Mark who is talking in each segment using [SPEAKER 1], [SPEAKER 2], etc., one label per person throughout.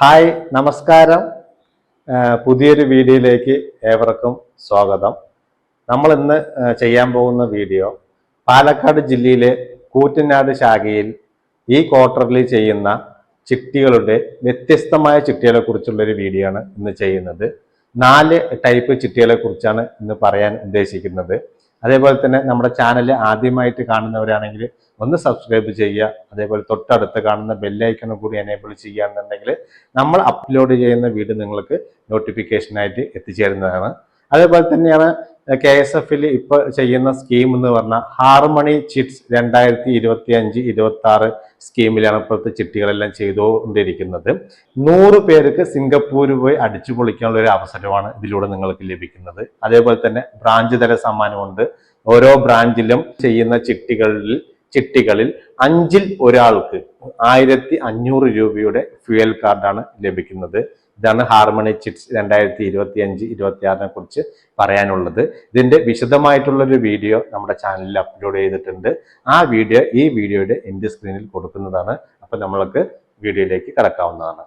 [SPEAKER 1] Hi നമസ്കാരം. പുതിയൊരു വീഡിയോയിലേക്ക് ഏവർക്കും സ്വാഗതം. നമ്മൾ ഇന്ന് ചെയ്യാൻ പോകുന്ന വീഡിയോ പാലക്കാട് ജില്ലയിലെ കൂറ്റനാട് ശാഖയിൽ ഈ ക്വാർട്ടറിൽ ചെയ്യുന്ന ചിട്ടികളുടെ വ്യത്യസ്തമായ ചിട്ടികളെ കുറിച്ചുള്ളൊരു വീഡിയോ ആണ് ഇന്ന് ചെയ്യുന്നത്. നാല് ടൈപ്പ് ചിട്ടികളെ കുറിച്ചാണ് ഇന്ന് പറയാൻ ഉദ്ദേശിക്കുന്നത്. അതേപോലെ തന്നെ നമ്മുടെ ചാനൽ ആദ്യമായിട്ട് കാണുന്നവരാണെങ്കിൽ ഒന്ന് സബ്സ്ക്രൈബ് ചെയ്യുക. അതേപോലെ തൊട്ടടുത്ത് കാണുന്ന ബെല്ലൈക്കണും കൂടി എനേബിൾ ചെയ്യുകയാണെന്നുണ്ടെങ്കിൽ നമ്മൾ അപ്ലോഡ് ചെയ്യുന്ന വീഡിയോ നിങ്ങൾക്ക് നോട്ടിഫിക്കേഷനായിട്ട് എത്തിച്ചേരുന്നതാണ്. അതേപോലെ തന്നെയാണ് കെ എസ് എഫിൽ ഇപ്പോൾ ചെയ്യുന്ന സ്കീം എന്ന് പറഞ്ഞാൽ ഹാർമണി ചിറ്റ്സ് രണ്ടായിരത്തി ഇരുപത്തി അഞ്ച് ഇരുപത്തി ആറ് സ്കീമിലാണ് ഇപ്പോഴത്തെ ചിട്ടികളെല്ലാം ചെയ്തുകൊണ്ടിരിക്കുന്നത്. നൂറ് പേർക്ക് സിംഗപ്പൂർ പോയി അടിച്ചു പൊളിക്കാനുള്ള ഒരു അവസരമാണ് ഇതിലൂടെ നിങ്ങൾക്ക് ലഭിക്കുന്നത്. അതേപോലെ തന്നെ ബ്രാഞ്ച് തല സമ്മാനമുണ്ട് ഓരോ ബ്രാഞ്ചിലും ചെയ്യുന്ന ചിട്ടികളിൽ ചിട്ടികളിൽ അഞ്ചിൽ ഒരാൾക്ക് ആയിരത്തി അഞ്ഞൂറ് രൂപയുടെ ഫ്യൂവൽ കാർഡാണ് ലഭിക്കുന്നത്. ഇതാണ് ഹാർമണി ചിറ്റ്സ് രണ്ടായിരത്തി ഇരുപത്തി അഞ്ച് ഇരുപത്തി ആറിനെ കുറിച്ച് പറയാനുള്ളത്. ഇതിന്റെ വിശദമായിട്ടുള്ളൊരു വീഡിയോ നമ്മുടെ ചാനലിൽ അപ്ലോഡ് ചെയ്തിട്ടുണ്ട്. ആ വീഡിയോ ഈ വീഡിയോയുടെ എന്റെ സ്ക്രീനിൽ കൊടുക്കുന്നതാണ്. അപ്പോൾ നമ്മൾക്ക് വീഡിയോയിലേക്ക് കടക്കാവുന്നതാണ്.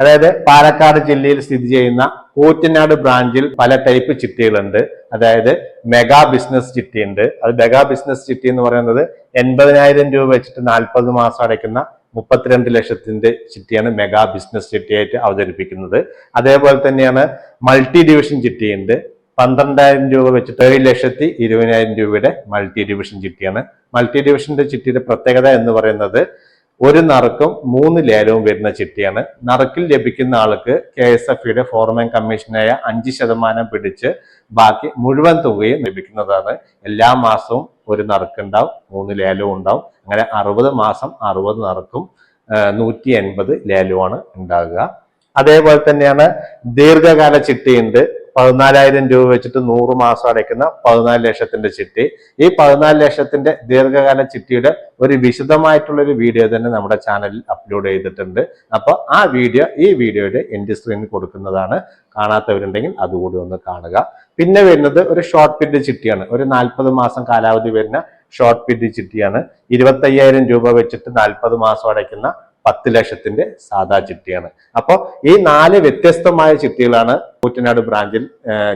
[SPEAKER 1] അതായത് പാലക്കാട് ജില്ലയിൽ സ്ഥിതി ചെയ്യുന്ന കൂറ്റനാട് ബ്രാഞ്ചിൽ പല ടൈപ്പ് ചിട്ടികളുണ്ട്. അതായത് മെഗാ ബിസിനസ് ചിട്ടിയുണ്ട്. അത് മെഗാ ബിസിനസ് ചിട്ടി എന്ന് പറയുന്നത് എൺപതിനായിരം രൂപ വെച്ചിട്ട് നാൽപ്പത് മാസം അടയ്ക്കുന്ന മുപ്പത്തിരണ്ട് ലക്ഷത്തിന്റെ ചിട്ടിയാണ് മെഗാ ബിസിനസ് ചിട്ടിയായിട്ട് അവതരിപ്പിക്കുന്നത്. അതേപോലെ തന്നെയാണ് മൾട്ടി ഡിവിഷൻ ചിട്ടിയുണ്ട്. പന്ത്രണ്ടായിരം രൂപ വെച്ചിട്ട് ഏഴ് ലക്ഷത്തി ഇരുപതിനായിരം രൂപയുടെ മൾട്ടി ഡിവിഷൻ ചിട്ടിയാണ്. മൾട്ടി ഡിവിഷന്റെ ചിട്ടിയുടെ പ്രത്യേകത എന്ന് പറയുന്നത് ഒരു നറുക്കും മൂന്ന് ലേലവും വരുന്ന ചിട്ടിയാണ്. നറുക്കിൽ ലഭിക്കുന്ന ആൾക്ക് കെ എസ് എഫ് യുടെ ഫോർമാൻ കമ്മീഷനായ അഞ്ച് ശതമാനം പിടിച്ച് ബാക്കി മുഴുവൻ തുകയും ലഭിക്കുന്നതാണ്. എല്ലാ മാസവും ഒരു നറുക്കുണ്ടാവും മൂന്ന് ലേലവും ഉണ്ടാവും. അങ്ങനെ അറുപത് മാസം അറുപത് നറുക്കും നൂറ്റി എൺപത് ലേലവുമാണ് ഉണ്ടാകുക. അതേപോലെ തന്നെയാണ് ദീർഘകാല ചിട്ടിയുണ്ട്. പതിനാലായിരം രൂപ വെച്ചിട്ട് നൂറ് മാസം അടയ്ക്കുന്ന പതിനാല് ലക്ഷത്തിന്റെ ചിട്ടി. ഈ പതിനാല് ലക്ഷത്തിന്റെ ദീർഘകാല ചിട്ടിയുടെ ഒരു വിശദമായിട്ടുള്ള ഒരു വീഡിയോ തന്നെ നമ്മുടെ ചാനലിൽ അപ്ലോഡ് ചെയ്തിട്ടുണ്ട്. അപ്പോൾ ആ വീഡിയോ ഈ വീഡിയോയുടെ എന്റെ സ്ക്രീനിൽ കൊടുക്കുന്നതാണ്. കാണാത്തവരുണ്ടെങ്കിൽ അതുകൂടി ഒന്ന് കാണുക. പിന്നെ വരുന്നത് ഒരു ഷോർട്ട് പീരീഡ് ചിട്ടിയാണ്. ഒരു നാൽപ്പത് മാസം കാലാവധി വരുന്ന ഷോർട്ട് പീരീഡ് ചിട്ടിയാണ്. ഇരുപത്തയ്യായിരം രൂപ വെച്ചിട്ട് നാൽപ്പത് മാസം അടയ്ക്കുന്ന പത്ത് ലക്ഷത്തിന്റെ സാധാ ചിട്ടിയാണ്. അപ്പോൾ ഈ നാല് വ്യത്യസ്തമായ ചിട്ടികളാണ് കൂറ്റനാട് ബ്രാഞ്ചിൽ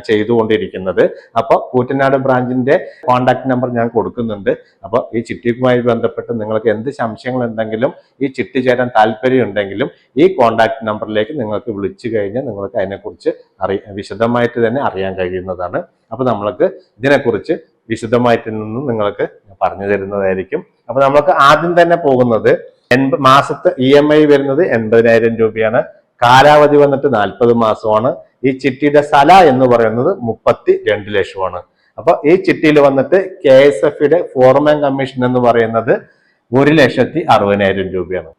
[SPEAKER 1] ചെയ്തുകൊണ്ടിരിക്കുന്നത്. അപ്പോൾ കൂറ്റനാട് ബ്രാഞ്ചിന്റെ കോൺടാക്ട് നമ്പർ ഞാൻ കൊടുക്കുന്നുണ്ട്. അപ്പോൾ ഈ ചിട്ടിയുമായി ബന്ധപ്പെട്ട് നിങ്ങൾക്ക് എന്ത് സംശയങ്ങൾ ഉണ്ടെങ്കിലും ഈ ചിട്ടി ചേരാൻ താല്പര്യം ഉണ്ടെങ്കിലും ഈ കോൺടാക്ട് നമ്പറിലേക്ക് നിങ്ങൾക്ക് വിളിച്ചു കഴിഞ്ഞാൽ നിങ്ങൾക്ക് അതിനെക്കുറിച്ച് അറി വിശദമായിട്ട് തന്നെ അറിയാൻ കഴിയുന്നതാണ്. അപ്പോൾ നമ്മൾക്ക് ഇതിനെക്കുറിച്ച് വിശദമായിട്ട് നിന്നും നിങ്ങൾക്ക് പറഞ്ഞു തരുന്നതായിരിക്കും. അപ്പോൾ നമ്മൾക്ക് ആദ്യം തന്നെ പോകുന്നത് എൺപ മാസത്തെ ഇ എം ഐ വരുന്നത് എൺപതിനായിരം രൂപയാണ്. കാലാവധി വന്നിട്ട് നാൽപ്പത് മാസമാണ്. ഈ ചിട്ടിയുടെ സല എന്ന് പറയുന്നത് മുപ്പത്തി രണ്ട് ലക്ഷമാണ്. അപ്പൊ ഈ ചിട്ടിയിൽ വന്നിട്ട് K S F foreman commission എന്ന് പറയുന്നത് ഒരു ലക്ഷത്തി അറുപതിനായിരം രൂപയാണ്.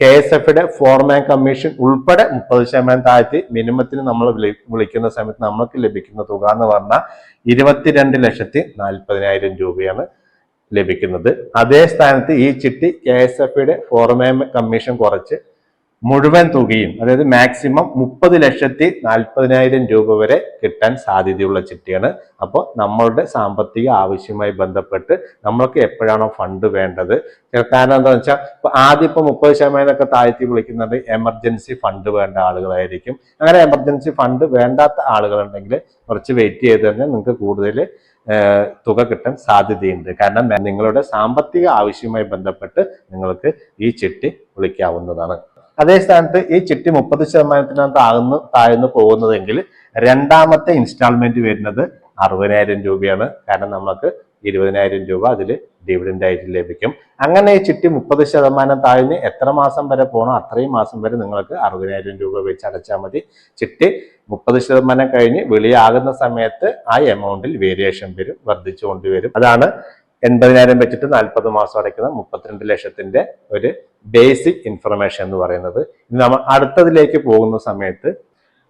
[SPEAKER 1] K S F foreman commission ഉൾപ്പെടെ മുപ്പത് ശതമാനം താഴ്ത്തി മിനിമത്തിന് നമ്മൾ വിളിക്കുന്ന സമയത്ത് നമ്മൾക്ക് ലഭിക്കുന്ന തുക എന്ന് പറഞ്ഞാൽ ഇരുപത്തിരണ്ട് ലക്ഷത്തി നാൽപ്പതിനായിരം രൂപയാണ്. ലഭിക്കുന്നത്. അതേ സ്ഥാനത്ത് ഈ ചിട്ടി K S F foreman commission കുറച്ച് മുഴുവൻ തുകയും അതായത് മാക്സിമം മുപ്പത് ലക്ഷത്തി നാൽപ്പതിനായിരം രൂപ വരെ കിട്ടാൻ സാധ്യതയുള്ള ചിട്ടിയാണ്. അപ്പോൾ നമ്മളുടെ സാമ്പത്തിക ആവശ്യവുമായി ബന്ധപ്പെട്ട് നമ്മൾക്ക് എപ്പോഴാണോ ഫണ്ട് വേണ്ടത്? കാരണം എന്താണെന്ന് വെച്ചാൽ ഇപ്പൊ ആദ്യം ഇപ്പൊ മുപ്പത് ശതമാനമൊക്കെ താഴ്ത്തി വിളിക്കുന്നത് എമർജൻസി ഫണ്ട് വേണ്ട ആളുകളായിരിക്കും. അങ്ങനെ എമർജൻസി ഫണ്ട് വേണ്ടാത്ത ആളുകളുണ്ടെങ്കിൽ കുറച്ച് വെയിറ്റ് ചെയ്ത് തന്നെ നിങ്ങൾക്ക് കൂടുതൽ തുക കിട്ടാൻ സാധ്യതയുണ്ട്. കാരണം നിങ്ങളുടെ സാമ്പത്തിക ആവശ്യവുമായി ബന്ധപ്പെട്ട് നിങ്ങൾക്ക് ഈ ചിട്ടി വിളിക്കാവുന്നതാണ്. അതേ സ്ഥാനത്ത് ഈ ചിട്ടി മുപ്പത് ശതമാനത്തിനകത്ത് ആകുന്ന താഴ്ന്നു പോകുന്നതെങ്കിൽ രണ്ടാമത്തെ ഇൻസ്റ്റാൾമെന്റ് വരുന്നത് അറുപതിനായിരം രൂപയാണ്. കാരണം നമുക്ക് ഇരുപതിനായിരം രൂപ അതിൽ ഡിവിഡൻഡ് ആയിട്ട് ലഭിക്കും. അങ്ങനെ ഈ ചിട്ടി മുപ്പത് ശതമാനം താഴ്ന്ന് എത്ര മാസം വരെ പോകണോ അത്രയും മാസം വരെ നിങ്ങൾക്ക് അറുപതിനായിരം രൂപ വെച്ച് അടച്ചാൽ മതി. ചിട്ടി മുപ്പത് ശതമാനം കഴിഞ്ഞ് വെളിയാകുന്ന സമയത്ത് ആ എമൗണ്ടിൽ വേരിയേഷൻ വരും വർദ്ധിച്ചുകൊണ്ട് വരും. അതാണ് എൺപതിനായിരം വെച്ചിട്ട് നാൽപ്പത് മാസം അടയ്ക്കുന്ന മുപ്പത്തിരണ്ട് ലക്ഷത്തിന്റെ ഒരു ബേസിക് ഇൻഫർമേഷൻ എന്ന് പറയുന്നത്. നമ്മൾ അടുത്തതിലേക്ക് പോകുന്ന സമയത്ത്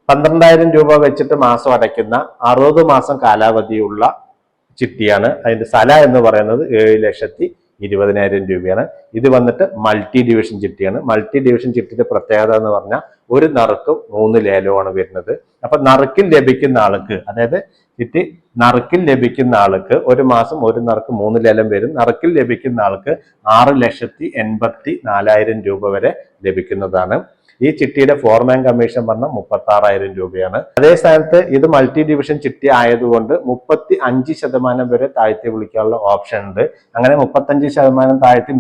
[SPEAKER 1] പന്ത്രണ്ടായിരം രൂപ വെച്ചിട്ട് മാസം അടയ്ക്കുന്ന അറുപത് മാസം കാലാവധിയുള്ള ചിട്ടിയാണ്. അതിന്റെ സല എന്ന് പറയുന്നത് ഏഴ് ലക്ഷത്തി ഇരുപതിനായിരം രൂപയാണ്. ഇത് വന്നിട്ട് മൾട്ടി ഡിവിഷൻ ചിട്ടിയാണ്. മൾട്ടി ഡിവിഷൻ ചിട്ടിയുടെ പ്രത്യേകത എന്ന് പറഞ്ഞാൽ ഒരു നറുക്കും മൂന്ന് ലേലവുമാണ് വരുന്നത്. അപ്പൊ നറുക്കിൽ ലഭിക്കുന്ന ആൾക്ക് അതായത് ചിട്ടി നറുക്കിൽ ലഭിക്കുന്ന ആൾക്ക് ഒരു മാസം ഒരു നറുക്ക് മൂന്ന് ലേലം വരും. നറുക്കിൽ ലഭിക്കുന്ന ആൾക്ക് ആറ് ലക്ഷത്തി എൺപത്തി നാലായിരം രൂപ വരെ ലഭിക്കുന്നതാണ്. ഈ ചിട്ടിയുടെ ഫോർമാൻ കമ്മീഷൻ പറഞ്ഞ മുപ്പത്തി ആറായിരം രൂപയാണ്. അതേ സ്ഥാനത്ത് ഇത് മൾട്ടി ഡിവിഷൻ ചിട്ടി ആയതുകൊണ്ട് മുപ്പത്തി അഞ്ച് ശതമാനം വരെ താഴ്ത്തി വിളിക്കാനുള്ള ഓപ്ഷൻ ഉണ്ട്. അങ്ങനെ മുപ്പത്തഞ്ച് ശതമാനം താഴ്ത്തി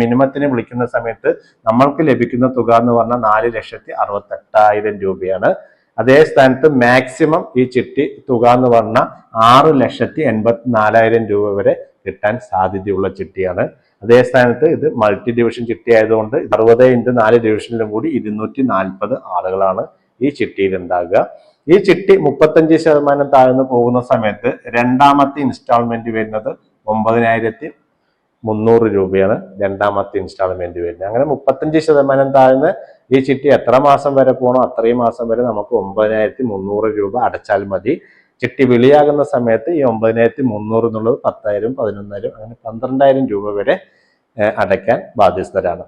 [SPEAKER 1] മിനിമത്തിന് വിളിക്കുന്ന സമയത്ത് നമ്മൾക്ക് ലഭിക്കുന്ന തുക എന്ന് പറഞ്ഞാൽ നാല് ലക്ഷത്തി അറുപത്തെട്ടായിരം രൂപയാണ്. അതേ സ്ഥാനത്ത് മാക്സിമം ഈ ചിട്ടി തുക എന്ന് പറഞ്ഞാൽ ആറ് ലക്ഷത്തി എൺപത്തി നാലായിരം രൂപ വരെ കിട്ടാൻ സാധ്യതയുള്ള ചിട്ടിയാണ്. അതേ സ്ഥാനത്ത് ഇത് മൾട്ടി ഡിവിഷൻ ചിട്ടി ആയതുകൊണ്ട് അറുപത് ഇന്റു നാല് ഡിവിഷനിലും കൂടി ഇരുന്നൂറ്റി നാൽപ്പത് ആളുകളാണ് ഈ ചിട്ടിയിൽ ഉണ്ടാകുക ഈ ചിട്ടി മുപ്പത്തഞ്ച് ശതമാനം താഴ്ന്നു പോകുന്ന സമയത്ത് രണ്ടാമത്തെ ഇൻസ്റ്റാൾമെന്റ് വരുന്നത് ഒമ്പതിനായിരത്തി മുന്നൂറ് രൂപയാണ് രണ്ടാമത്തെ ഇൻസ്റ്റാൾമെന്റ് വരുന്നത്. അങ്ങനെ മുപ്പത്തഞ്ച് ശതമാനം താഴ്ന്ന് ഈ ചിട്ടി എത്ര മാസം വരെ പോകണോ അത്രയും മാസം വരെ നമുക്ക് ഒമ്പതിനായിരത്തി മുന്നൂറ് രൂപ അടച്ചാൽ മതി. ചിട്ടി വിളിയാകുന്ന സമയത്ത് ഈ ഒമ്പതിനായിരത്തി മുന്നൂറ് എന്നുള്ളത് പത്തായിരം പതിനൊന്നായിരം അങ്ങനെ പന്ത്രണ്ടായിരം രൂപ വരെ അടയ്ക്കാൻ ബാധ്യസ്ഥരാണ്.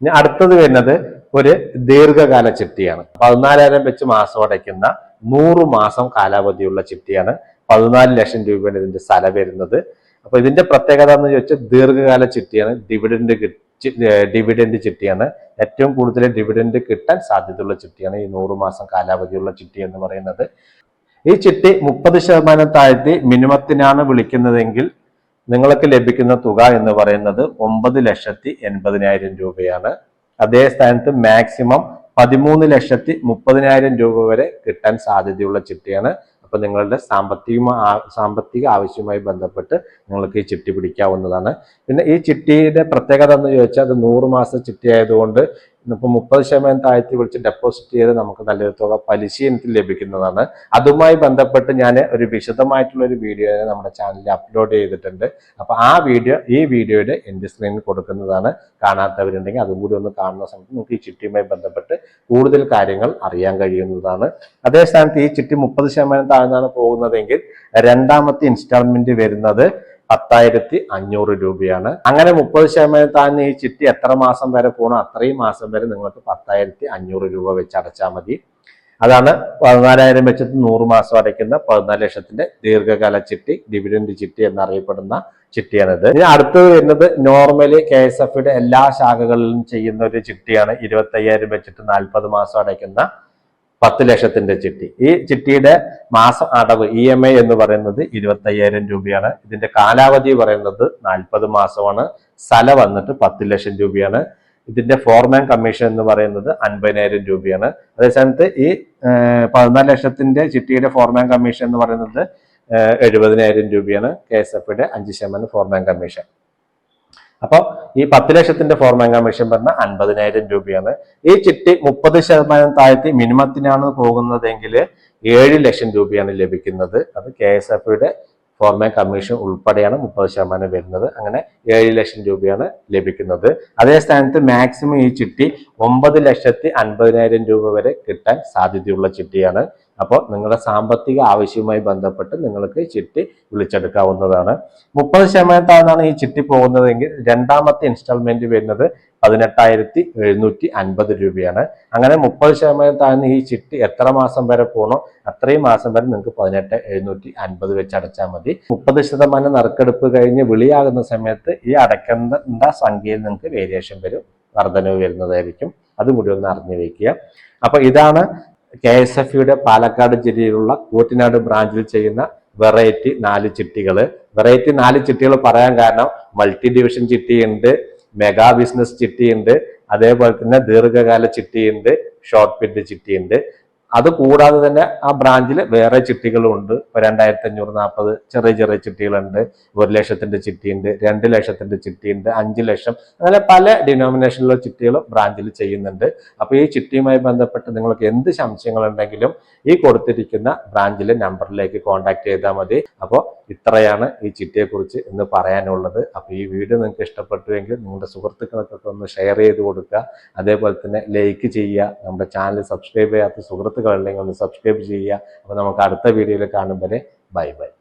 [SPEAKER 1] ഇനി അടുത്തത് വരുന്നത് ഒരു ദീർഘകാല ചിട്ടിയാണ്. പതിനാലായിരം വെച്ച് മാസം അടയ്ക്കുന്ന നൂറ് മാസം കാലാവധിയുള്ള ചിട്ടിയാണ്. പതിനാല് ലക്ഷം രൂപയാണ് ഇതിന്റെ സ്ഥല വരുന്നത്. അപ്പൊ ഇതിന്റെ പ്രത്യേകത എന്ന് ചോദിച്ചാൽ ദീർഘകാല ചിട്ടിയാണ്. Dividend dividend ചിട്ടിയാണ്. ഏറ്റവും കൂടുതൽ ഡിവിഡൻഡ് കിട്ടാൻ സാധ്യതയുള്ള ചിട്ടിയാണ് ഈ നൂറ് മാസം കാലാവധിയുള്ള ചിട്ടി എന്ന് പറയുന്നത്. ഈ ചിട്ടി മുപ്പത് ശതമാനം താഴ്ത്തി മിനിമത്തിനാണ് വിളിക്കുന്നതെങ്കിൽ നിങ്ങൾക്ക് ലഭിക്കുന്ന തുക എന്ന് പറയുന്നത് ഒമ്പത് ലക്ഷത്തി എൺപതിനായിരം രൂപയാണ്. അതേ സ്ഥാനത്ത് മാക്സിമം പതിമൂന്ന് ലക്ഷത്തി മുപ്പതിനായിരം രൂപ വരെ കിട്ടാൻ സാധ്യതയുള്ള ചിട്ടിയാണ്. അപ്പൊ നിങ്ങളുടെ സാമ്പത്തിക സാമ്പത്തിക ആവശ്യവുമായി ബന്ധപ്പെട്ട് നിങ്ങൾക്ക് ഈ ചിട്ടി പിടിക്കാവുന്നതാണ്. പിന്നെ ഈ ചിട്ടിയുടെ പ്രത്യേകത എന്ന് ചോദിച്ചാൽ അത് നൂറ് മാസ ചിട്ടി ആയതുകൊണ്ട് ഇന്നിപ്പോൾ മുപ്പത് ശതമാനം താഴ്ത്തി വിളിച്ച് ഡെപ്പോസിറ്റ് ചെയ്ത് നമുക്ക് നല്ലൊരു തുക പലിശ എനിക്ക് ലഭിക്കുന്നതാണ്. അതുമായി ബന്ധപ്പെട്ട് ഞാൻ ഒരു വിശദമായിട്ടുള്ള ഒരു വീഡിയോ നമ്മുടെ ചാനലിൽ അപ്ലോഡ് ചെയ്തിട്ടുണ്ട്. അപ്പൊ ആ വീഡിയോ ഈ വീഡിയോയുടെ എന്റെ സ്ക്രീനിൽ കൊടുക്കുന്നതാണ്. കാണാത്തവരുണ്ടെങ്കിൽ അതും കൂടി ഒന്ന് കാണുന്ന സമയത്ത് നമുക്ക് ഈ ചിട്ടിയുമായി ബന്ധപ്പെട്ട് കൂടുതൽ കാര്യങ്ങൾ അറിയാൻ കഴിയുന്നതാണ്. അതേ സ്ഥാനത്ത് ഈ ചിട്ടി മുപ്പത് ശതമാനം താഴ്ന്നാണ് പോകുന്നതെങ്കിൽ രണ്ടാമത്തെ ഇൻസ്റ്റാൾമെന്റ് വരുന്നത് പത്തായിരത്തി അഞ്ഞൂറ് രൂപയാണ്. അങ്ങനെ മുപ്പത് ശതമാനം താഴ്ന്ന ഈ ചിട്ടി എത്ര മാസം വരെ പോകണം അത്രയും മാസം വരെ നിങ്ങൾക്ക് പത്തായിരത്തി അഞ്ഞൂറ് രൂപ വെച്ച് അടച്ചാൽ മതി. അതാണ് പതിനാലായിരം വെച്ചിട്ട് നൂറ് മാസം അടയ്ക്കുന്ന പതിനാല് ലക്ഷത്തിന്റെ ദീർഘകാല ചിട്ടി ഡിവിഡൻഡ് ചിട്ടി എന്നറിയപ്പെടുന്ന ചിട്ടിയാണിത് ഇനി അടുത്തത് വരുന്നത് നോർമലി കെ എസ് എഫിയുടെ എല്ലാ ശാഖകളിലും ചെയ്യുന്ന ഒരു ചിട്ടിയാണ്. ഇരുപത്തി അയ്യായിരം വെച്ചിട്ട് നാൽപ്പത് മാസം അടയ്ക്കുന്ന പത്ത് ലക്ഷത്തിന്റെ ചിട്ടി. ഈ ചിട്ടിയുടെ മാസ അടവ് ഇ എം ഐ എന്ന് പറയുന്നത് ഇരുപത്തി അയ്യായിരം രൂപയാണ്. ഇതിന്റെ കാലാവധി പറയുന്നത് നാൽപ്പത് മാസമാണ്. സ്ഥല വന്നിട്ട് പത്ത് ലക്ഷം രൂപയാണ്. ഇതിന്റെ ഫോർമാൻ കമ്മീഷൻ എന്ന് പറയുന്നത് അൻപതിനായിരം രൂപയാണ്. അതേസമയത്ത് ഈ പതിനാല് ലക്ഷത്തിന്റെ ചിട്ടിയുടെ ഫോർമാൻ കമ്മീഷൻ എന്ന് പറയുന്നത് എഴുപതിനായിരം രൂപയാണ്. കെ എസ് എഫിയുടെ അഞ്ച് ശതമാനം ഫോർമാൻ കമ്മീഷൻ അപ്പോൾ ഈ പത്ത് ലക്ഷത്തിന്റെ ഫോർമാൻ കമ്മീഷൻ പറഞ്ഞ അൻപതിനായിരം രൂപയാണ്. ഈ ചിട്ടി മുപ്പത് ശതമാനം താഴ്ത്തി മിനിമത്തിനാണ് പോകുന്നതെങ്കിൽ ഏഴ് ലക്ഷം രൂപയാണ് ലഭിക്കുന്നത്. അത് കെ എസ് എഫ് എഫിയുടെ ഫോർമാൻ കമ്മീഷൻ ഉൾപ്പെടെയാണ് മുപ്പത് ശതമാനം വരുന്നത്. അങ്ങനെ ഏഴ് ലക്ഷം രൂപയാണ് ലഭിക്കുന്നത്. അതേ സ്ഥാനത്ത് മാക്സിമം ഈ ചിട്ടി ഒമ്പത് ലക്ഷത്തി അൻപതിനായിരം രൂപ വരെ കിട്ടാൻ സാധ്യതയുള്ള ചിട്ടിയാണ്. അപ്പോൾ നിങ്ങളുടെ സാമ്പത്തിക ആവശ്യവുമായി ബന്ധപ്പെട്ട് നിങ്ങൾക്ക് ചിട്ടി വിളിച്ചെടുക്കാവുന്നതാണ്. മുപ്പത് ശതമാനത്താണ് ഈ ചിട്ടി പോകുന്നതെങ്കിൽ രണ്ടാമത്തെ ഇൻസ്റ്റാൾമെന്റ് വരുന്നത് പതിനെട്ടായിരത്തി എഴുന്നൂറ്റി അൻപത് രൂപയാണ്. അങ്ങനെ മുപ്പത് ശതമാനത്താണ് ഈ ചിട്ടി എത്ര മാസം വരെ പോകണോ അത്രയും മാസം വരെ നിങ്ങൾക്ക് പതിനെട്ട് എഴുന്നൂറ്റി അൻപത് വെച്ച് അടച്ചാൽ മതി. മുപ്പത് ശതമാനം നറുക്കെടുപ്പ് കഴിഞ്ഞ് വിളിയാകുന്ന സമയത്ത് ഈ അടയ്ക്കേണ്ട സംഖ്യയിൽ നിങ്ങൾക്ക് വേരിയേഷൻ വരും വർധനവ് വരുന്നതായിരിക്കും. അതും കൂടി ഒന്ന് അറിഞ്ഞു വയ്ക്കുക അപ്പൊ ഇതാണ് കെ എസ് എഫ് യുടെ പാലക്കാട് ജില്ലയിലുള്ള കൂറ്റനാട് ബ്രാഞ്ചിൽ ചെയ്യുന്ന വെറൈറ്റി നാല് ചിട്ടികൾ വെറൈറ്റി നാല് ചിട്ടികൾ പറയാൻ കാരണം മൾട്ടി ഡിവിഷൻ ചിട്ടിയുണ്ട് മെഗാ ബിസിനസ് ചിട്ടിയുണ്ട് അതേപോലെ തന്നെ ദീർഘകാല ചിട്ടിയുണ്ട് ഷോർട്ട് പിറ്റ് ചിട്ടിയുണ്ട്. അത് കൂടാതെ തന്നെ ആ ബ്രാഞ്ചിൽ വേറെ ചിട്ടികളും ഉണ്ട് ഇപ്പൊ രണ്ടായിരത്തി അഞ്ഞൂറ് നാൽപ്പത് ചെറിയ ചെറിയ ചിട്ടികളുണ്ട്. ഒരു ലക്ഷത്തിന്റെ ചിട്ടിയുണ്ട് രണ്ട് ലക്ഷത്തിന്റെ ചിട്ടിയുണ്ട് അഞ്ച് ലക്ഷം അങ്ങനെ പല ഡിനോമിനേഷനിലുള്ള ചിട്ടികളും ബ്രാഞ്ചിൽ ചെയ്യുന്നുണ്ട്. അപ്പൊ ഈ ചിട്ടിയുമായി ബന്ധപ്പെട്ട് നിങ്ങൾക്ക് എന്ത് സംശയങ്ങളുണ്ടെങ്കിലും ഈ കൊടുത്തിരിക്കുന്ന ബ്രാഞ്ചിലെ നമ്പറിലേക്ക് കോൺടാക്ട് ചെയ്താൽ മതി. അപ്പോൾ ഇത്രയാണ് ഈ ചിട്ടിയെ കുറിച്ച് എന്ന് പറയാനുള്ളത്. അപ്പോൾ ഈ വീഡിയോ നിങ്ങൾക്ക് ഇഷ്ടപ്പെട്ടുവെങ്കിൽ നിങ്ങളുടെ സുഹൃത്തുക്കൾക്കൊക്കെ ഒന്ന് ഷെയർ ചെയ്ത് കൊടുക്കുക. അതേപോലെ തന്നെ ലൈക്ക് ചെയ്യുക. നമ്മുടെ ചാനൽ സബ്സ്ക്രൈബ് ചെയ്യാത്ത സുഹൃത്തുക്കൾ സുഹൃത്തുക്കളുണ്ടെങ്കിൽ ഒന്ന് സബ്സ്ക്രൈബ് ചെയ്യുക. അപ്പോൾ നമുക്ക് അടുത്ത വീഡിയോയിൽ കാണും വരെ. Bye bye